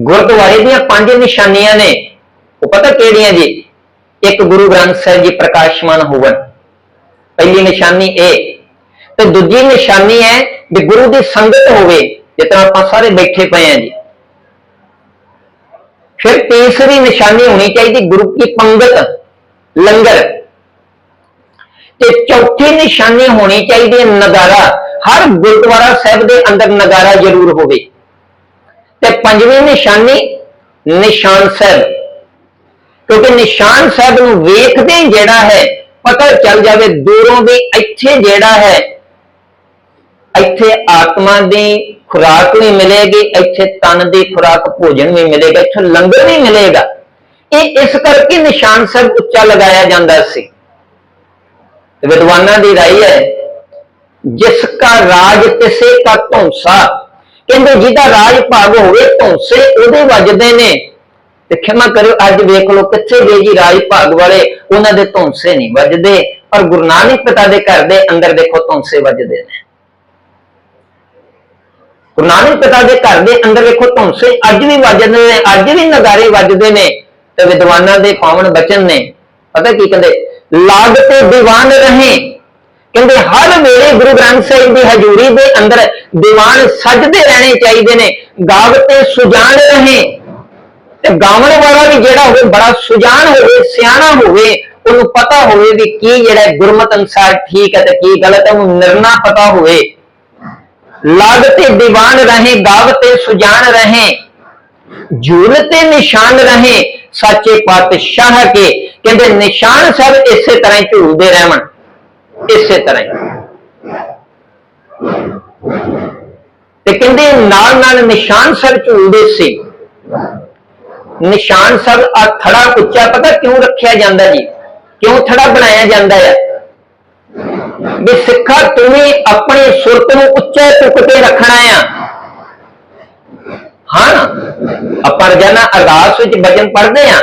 ਗੁਰਦੁਆਰੇ ਦੀਆਂ ਪੰਜ ਨਿਸ਼ਾਨੀਆਂ ਨੇ। ਉਹ ਪਤਾ ਕਿਹੜੀਆਂ ਜੀ? ਇੱਕ ਗੁਰੂ ਗ੍ਰੰਥ ਸਾਹਿਬ ਜੀ ਪ੍ਰਕਾਸ਼ਮਾਨ ਹੋਵਣ। ਪਹਿਲੀ ਨਿਸ਼ਾਨੀ ਇਹ। ਤੇ ਦੂਜੀ ਨਿਸ਼ਾਨੀ ਹੈ ਵੀ ਗੁਰੂ ਦੀ ਸੰਗਤ ਹੋਵੇ, ਜਿਸ ਆਪਾਂ ਸਾਰੇ ਬੈਠੇ ਪਏ ਆਂ ਜੀ। ਫਿਰ ਤੀਸਰੀ ਨਿਸ਼ਾਨੀ ਹੋਣੀ ਚਾਹੀਦੀ ਗੁਰੂ ਕੀ ਪੰਗਤ, ਲੰਗਰ। ਤੇ ਚੌਥੀ ਨਿਸ਼ਾਨੀ ਹੋਣੀ ਚਾਹੀਦੀ ਹੈ ਨਗਾਰਾ। ਹਰ ਗੁਰਦੁਆਰਾ ਸਾਹਿਬ ਦੇ ਅੰਦਰ ਨਗਾਰਾ ਜ਼ਰੂਰ ਹੋਵੇ। ਤੇ ਪੰਜਵੀਂ ਨਿਸ਼ਾਨੀ ਨਿਸ਼ਾਨ ਸਾਹਿਬ। ਕਿਉਂਕਿ ਨਿਸ਼ਾਨ ਸਾਹਿਬ ਨੂੰ ਵੇਖਦੇ ਹੀ ਜਿਹੜਾ ਹੈ, ਪਤਾ ਚੱਲ ਜਾਵੇ ਦੂਰੋਂ ਵੀ ਇੱਥੇ ਜਿਹੜਾ ਹੈ, ਇੱਥੇ ਆਤਮਾ ਦੀ ਖੁਰਾਕ ਵੀ ਮਿਲੇਗੀ, ਇੱਥੇ ਤਨ ਦੀ ਖੁਰਾਕ ਭੋਜਨ ਵੀ ਮਿਲੇਗਾ, ਇੱਥੇ ਲੰਗਰ ਵੀ ਮਿਲੇਗਾ। ਇਹ ਇਸ ਕਰਕੇ ਨਿਸ਼ਾਨ ਸਾਹਿਬ ਉੱਚਾ ਲਗਾਇਆ ਜਾਂਦਾ ਸੀ। ਵਿਦਵਾਨਾਂ ਦੀ ਰਾਏ ਹੈ, ਜਿਸ ਕਾ ਰਾਜ ਕਿਸੇ ਕਾ ਧੌਂਸਾ ਕਹਿੰਦੇ ਜਿਹਦਾ ਰਾਜ ਭਾਗ ਹੋਵੇ, ਧੌਂਸੇ ਉਹਦੇ ਵੱਜਦੇ ਨੇ। ਤੇ ਖਿਮਾ ਕਰਿਓ, ਅੱਜ ਵੇਖ ਲਓ ਕਿੱਥੇ ਗਏ ਜੀ ਰਾਜ ਭਾਗ ਵਾਲੇ, ਉਹਨਾਂ ਦੇ ਧੌਂਸੇ ਨਹੀਂ ਵੱਜਦੇ। ਪਰ ਗੁਰੂ ਨਾਨਕ ਪਿਤਾ ਦੇ ਘਰ ਦੇ ਅੰਦਰ ਦੇਖੋ ਧੌਂਸੇ ਵੱਜਦੇ ਨੇ। ਗੁਰੂ ਨਾਨਕ ਪਿਤਾ ਦੇ ਘਰ ਦੇ ਅੰਦਰ ਵੇਖੋ ਧੌਂਸੇ ਅੱਜ ਵੀ ਵੱਜਦੇ ਨੇ, ਅੱਜ ਵੀ ਨਗਾਰੇ ਵੱਜਦੇ ਨੇ। ਤੇ ਵਿਦਵਾਨਾਂ ਦੇ ਪਾਵਨ ਬਚਨ ਨੇ। ਪਤਾ ਕੀ ਕਹਿੰਦੇ? ਲਾਗ ਤੇ ਦੀਵਾਨ ਰਹੇ। ਕਹਿੰਦੇ ਹਰ ਵੇਲੇ ਗੁਰੂ ਗ੍ਰੰਥ ਸਾਹਿਬ ਦੀ ਹਜ਼ੂਰੀ ਦੇ ਅੰਦਰ ਦੀਵਾਨ ਸਜਦੇ ਰਹਿਣੇ ਚਾਹੀਦੇ ਨੇ ਗਾਵ ਤੇ ਸੁਜਾਨ ਰਹੇ। ਤੇ ਗਾਵਣ ਵਾਲਾ ਵੀ ਜਿਹੜਾ ਹੋਵੇ, ਬੜਾ ਸੁਜਾਨ ਹੋਵੇ, ਸਿਆਣਾ ਹੋਵੇ, ਉਹਨੂੰ ਪਤਾ ਹੋਵੇ ਵੀ ਕੀ ਜਿਹੜਾ ਗੁਰਮਤ ਅਨੁਸਾਰ ਠੀਕ ਹੈ ਤੇ ਕੀ ਗਲਤ ਹੈ, ਉਹਨੂੰ ਨਿਰਣਾ ਪਤਾ ਹੋਵੇ। ਲਾਗ ਤੇ ਦੀਵਾਨ ਰਹੇ ਗਾਵ ਤੇ ਸੁਜਾਨ ਰਹੇ ਝੂਲ ਤੇ ਨਿਸ਼ਾਨ ਰਹੇ, ਸੱਚੇ ਪਾਤਸ਼ਾਹ ਕੇ। ਕਹਿੰਦੇ ਨਿਸ਼ਾਨ ਸਭ ਇਸੇ ਤਰ੍ਹਾਂ ਹੀ ਝੂਲਦੇ ਰਹਿਣ। ਇਸੇ ਤਰ੍ਹਾਂ ਹੀ। ਤੇ ਕਹਿੰਦੇ ਨਾਲ ਨਾਲ ਨਿਸ਼ਾਨ ਸਭ ਝੂਲਦੇ ਸੀ। ਨਿਸ਼ਾਨ ਸਭ ਆ ਥੜਾ ਉੱਚਾ ਪਤਾ ਕਿਉਂ ਰੱਖਿਆ ਜਾਂਦਾ ਜੀ? ਕਿਉਂ ਥੜਾ ਬਣਾਇਆ ਜਾਂਦਾ ਹੈ? ਵੀ ਸਿੱਖਾ ਤੂੰ ਵੀ ਆਪਣੀ ਸੁਰਤ ਨੂੰ ਉੱਚੇ ਚੁੱਕ ਕੇ ਰੱਖਣਾ ਆ? ਹਾਂ, ਆਪਾਂ ਰੋਜ਼ਾਨਾ ਅਰਦਾਸ ਵਿੱਚ ਭਜਨ ਪੜ੍ਹਦੇ ਆ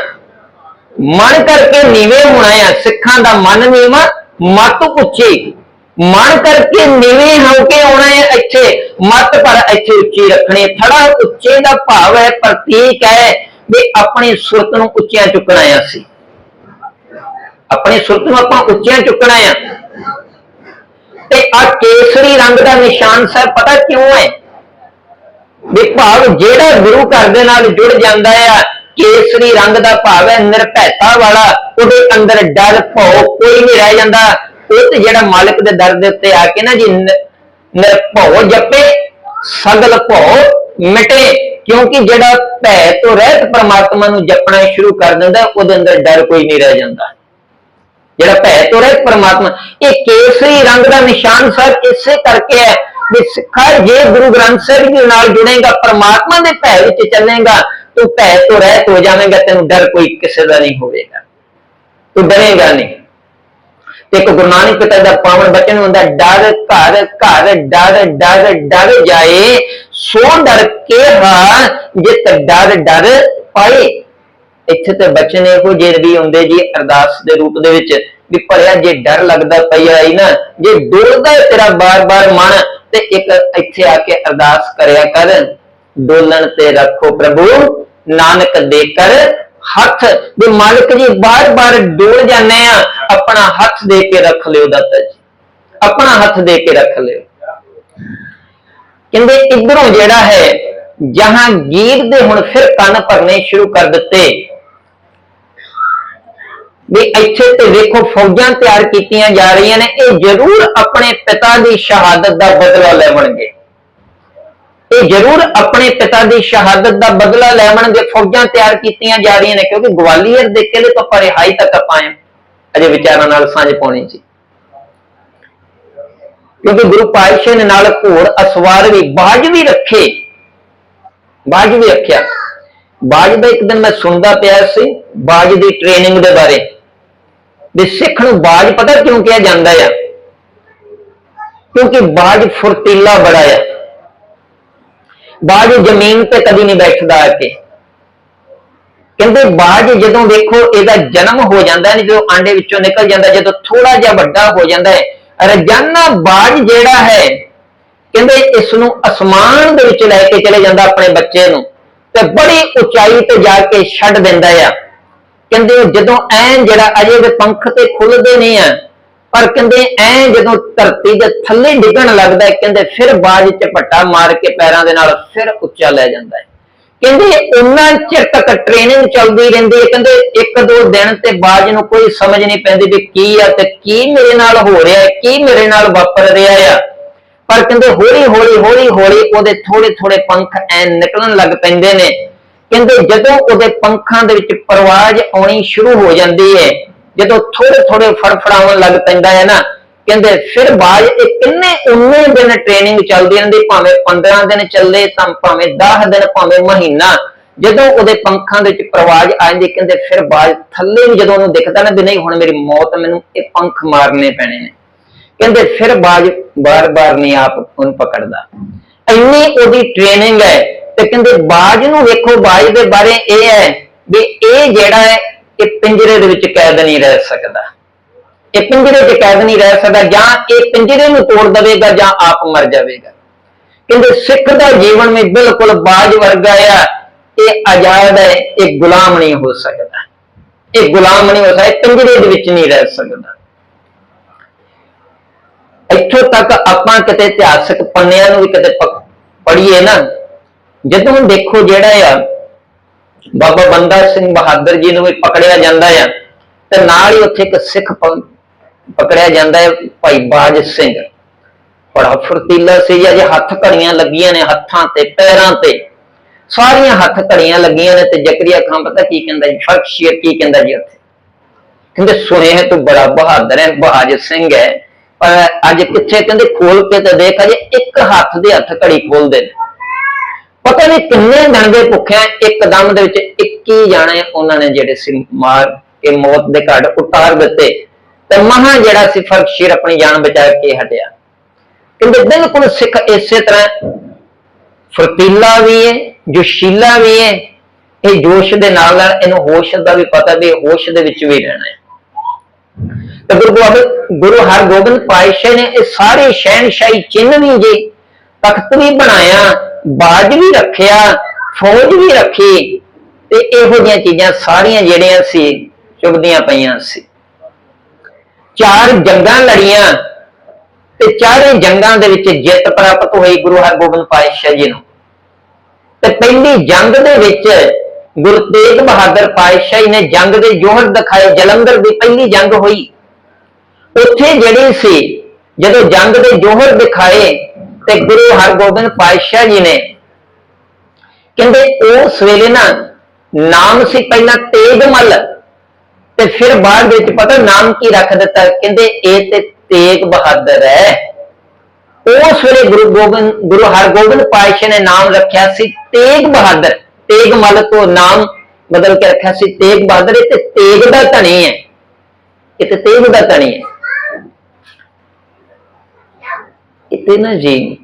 ਮਨ ਕਰਕੇ ਨੀਵੇਂ ਹੋਣਾ ਆ, ਸਿੱਖਾਂ ਦਾ ਮਨ ਨੀਵਾਂ ਮਤ ਉੱਚੀ ਮਨ ਕਰਕੇ ਨੀਵੇਂ ਹੋ ਕੇ ਆਉਣਾ ਹੈ ਇੱਥੇ। ਮਤ ਪਰ ਇੱਥੇ ਉੱਚੀ ਰੱਖਣੀ ਥੜਾ ਉੱਚੇ ਦਾ ਭਾਵ ਹੈ, ਪ੍ਰਤੀਕ ਹੈ ਵੀ ਆਪਣੀ ਸੁਰਤ ਨੂੰ ਉੱਚਿਆਂ ਚੁੱਕਣਾ ਆ ਸੀ ਆਪਣੀ ਸੁਰਤ ਨੂੰ ਆਪਾਂ ਉੱਚਿਆਂ ਚੁੱਕਣਾ ਆ ਤੇ ਆ ਕੇਸਰੀ ਰੰਗ ਦਾ ਨਿਸ਼ਾਨ ਸਾਹਿਬ ਪਤਾ ਕਿਉਂ ਹੈ? ਵੀ ਭਾਵ ਜਿਹੜਾ ਗੁਰੂ ਘਰ ਦੇ ਨਾਲ ਜੁੜ ਜਾਂਦਾ ਆ ਕੇਸਰੀ ਰੰਗ ਦਾ ਭਾਵ ਹੈ, ਨਿਰਭੈਤਾ ਵਾਲਾ। ਉਹਦੇ ਅੰਦਰ ਡਰ, ਭਉ, ਕੋਈ ਨਹੀਂ ਰਹਿ ਜਾਂਦਾ। ਉਹ ਤੇ ਜਿਹੜਾ ਮਾਲਕ ਦੇ ਦਰ ਦੇ ਉੱਤੇ ਆ ਕੇ ਨਾ ਜੀ ਨਿਰਭਉ ਜਪੇ, ਸਗਲ ਭਉ ਮਿਟੇ। ਕਿਉਂਕਿ ਜਿਹੜਾ ਭੈ ਤੋਂ ਰਹਿਤ ਪ੍ਰਮਾਤਮਾ ਨੂੰ ਜਪਣਾ ਸ਼ੁਰੂ ਕਰ ਦਿੰਦਾ, ਉਹਦੇ ਅੰਦਰ ਡਰ ਕੋਈ ਨਹੀਂ ਰਹਿ ਜਾਂਦਾ। ਜਿਹੜਾ ਭੈ ਤੋਂ ਰਹਿਤ ਪਰਮਾਤਮਾ, ਇਹ ਕੇਸਰੀ ਰੰਗ ਦਾ ਨਿਸ਼ਾਨ ਸਾਹਿਬ ਇਸੇ ਕਰਕੇ ਹੈ ਵੀ ਸਿੱਖਾ ਜੇ ਗੁਰੂ ਗ੍ਰੰਥ ਸਾਹਿਬ ਜੀ ਨਾਲ ਜੁੜੇਗਾ, ਪਰਮਾਤਮਾ ਦੇ ਭੈ ਵਿੱਚ ਚੱਲੇਗਾ ਤੂੰ ਭੈ ਤੋਂ ਰਹਿਤ ਹੋ ਜਾਵੇਂਗਾ, ਤੈਨੂੰ ਡਰ ਕੋਈ ਕਿਸੇ ਦਾ ਨਹੀਂ ਹੋਵੇਗਾ। ਤੂੰ ਡਰੇਗਾ ਨਹੀਂ। ਤੇ ਇੱਕ ਗੁਰੂ ਨਾਨਕ ਪਿਤਾ ਦਾ ਪਾਵਨ ਬਚਨ ਹੁੰਦਾ, ਡਰ ਘਰ ਘਰ, ਡਰ ਡਰ ਡਰ ਜਾਏ, ਸੋ ਡਰ ਕੇ ਹਾ ਜਿਤ ਡਰ ਡਰ ਪਾਏ। ਇੱਥੇ ਤੇ ਬਚਨ ਇਹੋ ਜਿਹੇ ਵੀ ਹੁੰਦੇ ਜੀ, ਅਰਦਾਸ ਦੇ ਰੂਪ ਦੇ ਵਿੱਚ ਵੀ ਭਰਿਆ ਜੇ ਡਰ ਲੱਗਦਾ ਪਈਆ ਆਈ ਨਾ, ਜੇ ਡੋਲਦਾ ਤੇਰਾ ਬਾਰ-ਬਾਰ ਮਨ, ਤੇ ਇੱਕ ਇੱਥੇ ਆ ਕੇ ਅਰਦਾਸ ਕਰਿਆ ਕਰ, ਡੋਲਣ ਤੇ ਰੱਖੋ ਪ੍ਰਭੂ। ਨਾਨਕ ਦੇ ਕਰ ਹੱਥ ਦੇ ਮਾਲਕ ਜੀ, ਬਾਰ-ਬਾਰ ਡੋਲ ਜਾਂਦੇ ਆ, ਆਪਣਾ ਹੱਥ ਦੇ ਕੇ ਰੱਖ ਲਿਓ ਦਾਤਾ ਜੀ। ਆਪਣਾ ਹੱਥ ਦੇ ਕੇ ਰੱਖ ਲਿਓ। ਕਹਿੰਦੇ ਇਧਰੋਂ ਜਿਹੜਾ ਹੈ ਜਹਾਂਗੀਰ ਦੇ ਹੁਣ ਫਿਰ ਕੰਨ ਭਰਨੇ ਸ਼ੁਰੂ ਕਰ ਦਿੱਤੇ। ਵੀ ਇੱਥੇ ਤੇ ਵੇਖੋ, ਫੌਜਾਂ ਤਿਆਰ ਕੀਤੀਆਂ ਜਾ ਰਹੀਆਂ ਨੇ, ਇਹ ਜ਼ਰੂਰ ਆਪਣੇ ਪਿਤਾ ਦੀ ਸ਼ਹਾਦਤ ਦਾ ਬਦਲਾ ਲੈਣਗੇ ਇਹ ਜ਼ਰੂਰ ਆਪਣੇ ਪਿਤਾ ਦੀ ਸ਼ਹਾਦਤ ਦਾ ਬਦਲਾ ਲੈਣਗੇ ਫੌਜਾਂ ਤਿਆਰ ਕੀਤੀਆਂ ਜਾ ਰਹੀਆਂ ਨੇ, ਕਿਉਂਕਿ ਗਵਾਲੀਅਰ ਦੇ ਕਿਲੇ ਤੋਂ ਆਪਾਂ ਰਿਹਾਈ ਤੱਕ ਆਪਾਂ ਆਏ ਅਜੇ ਵਿਚਾਰਾਂ ਨਾਲ ਸਾਂਝ ਪਾਉਣੀ ਸੀ ਕਿਉਂਕਿ ਗੁਰੂ ਪਾਤਸ਼ਾਹ ਨੇ ਨਾਲ ਘੋੜ, ਅਸਵਾਰ ਵੀ, ਬਾਜ ਵੀ ਰੱਖੇ। ਬਾਜ ਵੀ ਰੱਖਿਆ। ਬਾਜ ਦਾ ਇੱਕ ਦਿਨ ਮੈਂ ਸੁਣਦਾ ਪਿਆ ਸੀ, ਬਾਜ ਦੀ ਟ੍ਰੇਨਿੰਗ ਦੇ ਬਾਰੇ। ਵੀ ਸਿੱਖ ਨੂੰ ਬਾਜ ਪਤਾ ਕਿਉਂ ਕਿਹਾ ਜਾਂਦਾ ਆ? ਕਿਉਂਕਿ ਬਾਜ ਫੁਰਤੀਲਾ ਬੜਾ ਆ। ਬਾਜ ਜ਼ਮੀਨ ਤੇ ਕਦੀ ਨਹੀਂ ਬੈਠਦਾ ਆ ਕਹਿੰਦੇ ਬਾਜ ਜਦੋਂ ਵੇਖੋ ਇਹਦਾ ਜਨਮ ਹੋ ਜਾਂਦਾ ਹੈ ਜਦੋਂ ਆਂਡੇ ਵਿੱਚੋਂ ਨਿਕਲ ਜਾਂਦਾ, ਜਦੋਂ ਥੋੜਾ ਜਿਹਾ ਵੱਡਾ ਹੋ ਜਾਂਦਾ ਹੈ, ਰੋਜ਼ਾਨਾ ਬਾਜ ਜਿਹੜਾ ਹੈ, ਕਹਿੰਦੇ ਇਸ ਨੂੰ ਅਸਮਾਨ ਦੇ ਵਿੱਚ ਲੈ ਕੇ ਚਲੇ ਜਾਂਦਾ ਆਪਣੇ ਬੱਚੇ ਨੂੰ ਤੇ ਬੜੀ ਉਚਾਈ ਤੇ ਜਾ ਕੇ ਛੱਡ ਦਿੰਦਾ ਆ। ਕਹਿੰਦੇ ਜਦੋਂ ਐਨ ਜਿਹੜਾ ਅਜੇ ਦੇ ਪੰਖ ਤੇ ਖੁੱਲਦੇ ਨਹੀਂ ਆ ਪਰ ਕਹਿੰਦੇ ਐ ਜਦੋਂ ਧਰਤੀ ਦੇ ਥੱਲੇ ਡਿੱਗਣ ਲੱਗਦਾ ਹੈ, ਕਹਿੰਦੇ ਫਿਰ ਬਾਜ ਝਪੱਟਾ ਮਾਰ ਕੇ ਪੈਰਾਂ ਦੇ ਨਾਲ ਫਿਰ ਉੱਚਾ ਲੈ ਜਾਂਦਾ ਹੈ। ਕਹਿੰਦੇ ਉਹਨਾਂ ਚਿਰ ਤੱਕ ਟ੍ਰੇਨਿੰਗ ਚੱਲਦੀ ਰਹਿੰਦੀ ਹੈ, ਕਹਿੰਦੇ ਇੱਕ ਦੋ ਦਿਨ ਤੇ ਬਾਜ ਨੂੰ ਕੋਈ ਸਮਝ ਨਹੀਂ ਪੈਂਦੀ ਵੀ ਕੀ ਆ ਤੇ ਕੀ ਮੇਰੇ ਨਾਲ ਹੋ ਰਿਹਾ ਹੈ, ਕੀ ਮੇਰੇ ਨਾਲ ਵਾਪਰ ਰਿਹਾ ਆ। ਪਰ ਕਹਿੰਦੇ ਹੌਲੀ ਹੌਲੀ ਹੌਲੀ ਹੌਲੀ ਉਹਦੇ ਥੋੜੇ ਥੋੜੇ ਪੰਖ ਐ ਨਿਕਲਣ ਲੱਗ ਪੈਂਦੇ ਨੇ। ਕਹਿੰਦੇ ਜਦੋਂ ਉਹਦੇ ਪੰਖਾਂ ਦੇ ਵਿੱਚ ਪਰਵਾਜ਼ ਆਉਣੀ ਸ਼ੁਰੂ ਹੋ ਜਾਂਦੀ ਹੈ ਜਦੋਂ ਥੋੜੇ ਥੋੜੇ ਫੜਫੜਾਉਣ ਲੱਗ ਪੈਂਦਾ ਹੈ ਨਾ, ਕਹਿੰਦੇ ਫਿਰ ਬਾਜ ਇਹ ਕਿੰਨੇ 19 ਦਿਨ ਟ੍ਰੇਨਿੰਗ ਚੱਲਦੀ ਰਹਿੰਦੀ, ਭਾਵੇਂ 15 ਦਿਨ ਚੱਲੇ ਤਾਂ ਭਾਵੇਂ 10 ਦਿਨ, ਭਾਵੇਂ ਮਹੀਨਾ। ਜਦੋਂ ਉਹਦੇ ਪੰਖਾਂ ਦੇ ਵਿੱਚ ਪਰਵਾਜ਼ ਆ ਜਾਂਦੀ, ਕਹਿੰਦੇ ਫਿਰ ਬਾਜ ਥੱਲੇ ਵੀ ਜਦੋਂ ਉਹਨੂੰ ਦਿਖਦਾ ਨਾ ਵੀ ਨਹੀਂ, ਹੁਣ ਮੇਰੀ ਮੌਤ ਮੈਨੂੰ ਇਹ ਪੰਖ ਮਾਰਨੇ ਪੈਣੇ ਨੇ। ਕਹਿੰਦੇ ਫਿਰ ਬਾਜ ਬਾਰ-ਬਾਰ ਨਹੀਂ ਆਪ ਉਹਨੂੰ ਪਕੜਦਾ। ਇੰਨੀ ਉਹਦੀ ਟ੍ਰੇਨਿੰਗ ਹੈ ਤੇ ਕਹਿੰਦੇ ਬਾਜ ਨੂੰ ਵੇਖੋ ਬਾਜ ਦੇ ਬਾਰੇ ਇਹ ਹੈ ਵੀ ਇਹ ਜਿਹੜਾ ਹੈ ਇਹ ਪਿੰਜਰੇ ਦੇ ਵਿੱਚ ਕੈਦ ਨਹੀਂ ਰਹਿ ਸਕਦਾ। ਇਹ ਪਿੰਜਰੇ 'ਚ ਕੈਦ ਨਹੀਂ ਰਹਿ ਸਕਦਾ ਜਾਂ ਇਹ ਪਿੰਜਰੇ ਨੂੰ ਤੋੜ ਦੇਵੇਗਾ ਜਾਂ ਆਪ ਮਰ ਜਾਵੇਗਾ। ਕਹਿੰਦੇ ਸਿੱਖ ਦਾ ਜੀਵਨ ਵੀ ਬਿਲਕੁਲ ਬਾਜ ਵਰਗਾ ਆ। ਇਹ ਆਜ਼ਾਦ ਹੈ, ਇਹ ਗੁਲਾਮ ਨਹੀਂ ਹੋ ਸਕਦਾ। ਇਹ ਗੁਲਾਮ ਨਹੀਂ ਹੋ ਸਕਦਾ ਪਿੰਜਰੇ ਦੇ ਵਿੱਚ ਨਹੀਂ ਰਹਿ ਸਕਦਾ। ਇੱਥੋਂ ਤੱਕ ਆਪਾਂ ਕਿਤੇ ਇਤਿਹਾਸਕ ਪੰਨਿਆਂ ਨੂੰ ਵੀ ਕਿਤੇ ਪੜ੍ਹੀਏ ਨਾ। ਜਦੋਂ ਦੇਖੋ ਜਿਹੜਾ ਆ ਬਾਬਾ ਬੰਦਾ ਸਿੰਘ ਬਹਾਦਰ ਜੀ ਨੂੰ ਵੀ ਪਕੜਿਆ ਜਾਂਦਾ ਆ ਤੇ ਨਾਲ ਹੀ ਉੱਥੇ ਇੱਕ ਸਿੱਖ ਪਕੜਿਆ ਜਾਂਦਾ ਹੈ ਭਾਈ ਬਾਜ ਸਿੰਘ। ਬੜਾ ਫੁਰਤੀਲਾ ਸੀ ਜੀ, ਅਜੇ ਹੱਥ ਘੜੀਆਂ ਲੱਗੀਆਂ ਨੇ ਹੱਥਾਂ ਤੇ, ਪੈਰਾਂ ਤੇ। ਸਾਰੀਆਂ ਹੱਥ ਘੜੀਆਂ ਲੱਗੀਆਂ ਨੇ ਤੇ ਜ਼ਕਰੀਆ ਖਾਨ ਪਤਾ ਕੀ ਕਹਿੰਦਾ ਜੀ, ਫ਼ਰਕ ਸ਼ੇਰ ਕੀ ਕਹਿੰਦਾ ਜੀ ਉੱਥੇ? ਕਹਿੰਦੇ ਸੁਣਿਆ ਹੈ ਤੂੰ ਬੜਾ ਬਹਾਦਰ ਹੈ ਬਹਾਜ ਸਿੰਘ ਹੈ। ਪਰ ਅੱਜ ਕਿੱਥੇ? ਕਹਿੰਦੇ ਖੋਲ ਕੇ ਤੇ ਦੇਖ, ਅਜੇ ਇੱਕ ਹੱਥ ਦੇ ਹੱਥ ਘੜੀ ਖੋਲਦੇ ਨੇ। ਪਤਾ ਨਹੀਂ ਕਿੰਨੇ ਦਿਨ ਦੇ ਭੁੱਖਿਆ ਇੱਕਦਮ ਦੇ ਵਿੱਚ 21 ਜਾਣੇ ਉਹਨਾਂ ਨੇ ਜਿਹੜੇ ਸੀ ਮਾਰ ਕੇ ਮੌਤ ਦੇ ਘੜ ਉਤਾਰ ਦਿੱਤੇ। ਤੇ ਮਹਾ ਜਿਹੜਾ ਸੀ ਫ਼ਰਕ ਸ਼ੇਰ ਆਪਣੀ ਜਾਨ ਬਚਾ ਕੇ ਹਟਿਆ। ਕਹਿੰਦੇ ਬਿਲਕੁਲ ਸਿੱਖ ਇਸੇ ਤਰ੍ਹਾਂ ਫੁਰਤੀਲਾ ਵੀ ਹੈ, ਜੋਸ਼ੀਲਾ ਵੀ ਹੈ। ਇਹ ਜੋਸ਼ ਦੇ ਨਾਲ ਨਾਲ ਇਹਨੂੰ ਹੋਸ਼ ਦਾ ਵੀ ਪਤਾ ਵੀ ਇਹ ਹੋਸ਼ ਦੇ ਵਿੱਚ ਵੀ ਰਹਿਣਾ ਹੈ। ਤੇ ਗੁਰੂ ਗੋਬਿੰਦ, ਗੁਰੂ ਹਰਗੋਬਿੰਦ ਪਾਤਸ਼ਾਹ ਨੇ ਇਹ ਸਾਰੇ ਸ਼ਹਿਨशाही ਚਿੰਨ੍ਹ ਵੀ ਜੇ ਤਖਤ ਵੀ ਬਣਾਇਆ। ਬਾਜ ਵੀ ਰੱਖਿਆ, ਫੌਜ ਵੀ ਰੱਖੀ ਤੇ ਇਹੋ ਜਿਹੀਆਂ ਚੀਜ਼ਾਂ ਸਾਰੀਆਂ ਜਿਹੜੀਆਂ ਸੀ, ਚੁਗਦੀਆਂ ਪਈਆਂ ਸੀ। ਚਾਰ ਜੰਗਾਂ ਲੜੀਆਂ ਤੇ ਚਾਰੇ ਜੰਗਾਂ ਦੇ ਵਿੱਚ ਜਿੱਤ ਪ੍ਰਾਪਤ ਹੋਈ ਗੁਰੂ ਹਰਗੋਬਿੰਦ ਪਾਤਸ਼ਾਹ ਜੀ ਨੂੰ। ਤੇ ਪਹਿਲੀ ਜੰਗ ਦੇ ਵਿੱਚ ਗੁਰੂ ਤੇਗ ਬਹਾਦਰ ਪਾਤਸ਼ਾਹ ਜੀ ਨੇ ਜੰਗ ਦੇ ਜੋਹਰ ਦਿਖਾਏ, ਜਲੰਧਰ ਦੀ ਪਹਿਲੀ ਜੰਗ ਹੋਈ। ਉੱਥੇ ਜਿਹੜੀ ਸੀ, ਜਦੋਂ ਜੰਗ ਦੇ ਜੋਹਰ ਦਿਖਾਏ ਤੇ ਗੁਰੂ ਹਰਗੋਬਿੰਦ ਪਾਤਸ਼ਾਹ ਜੀ ਨੇ ਕਹਿੰਦੇ ਉਸ ਵੇਲੇ ਨਾ ਨਾਮ ਸੀ ਪਹਿਲਾਂ ਤੇਗਮਲ ਤੇ ਫਿਰ ਬਾਅਦ ਵਿੱਚ ਪਤਾ ਨਾਮ ਕੀ ਰੱਖ ਦਿੱਤਾ? ਕਹਿੰਦੇ ਇਹ ਤੇ ਤੇਗ ਬਹਾਦਰ ਹੈ। ਉਸ ਵੇਲੇ ਗੁਰੂ ਗੋਬਿੰਦ, ਗੁਰੂ ਹਰਗੋਬਿੰਦ ਪਾਤਸ਼ਾਹ ਨੇ ਨਾਮ ਰੱਖਿਆ ਸੀ ਤੇਗ ਬਹਾਦਰ। ਤੇਗ ਮਲ ਤੋਂ ਨਾਮ ਬਦਲ ਕੇ ਰੱਖਿਆ ਸੀ ਤੇਗ ਬਹਾਦਰ। ਇਹ ਤੇ ਤੇਗ ਦਾ ਧਣੀ ਹੈ। ਇਹ ਤੇ ਤੇਗ ਦਾ ਧਣੀ ਹੈ। e Tenagine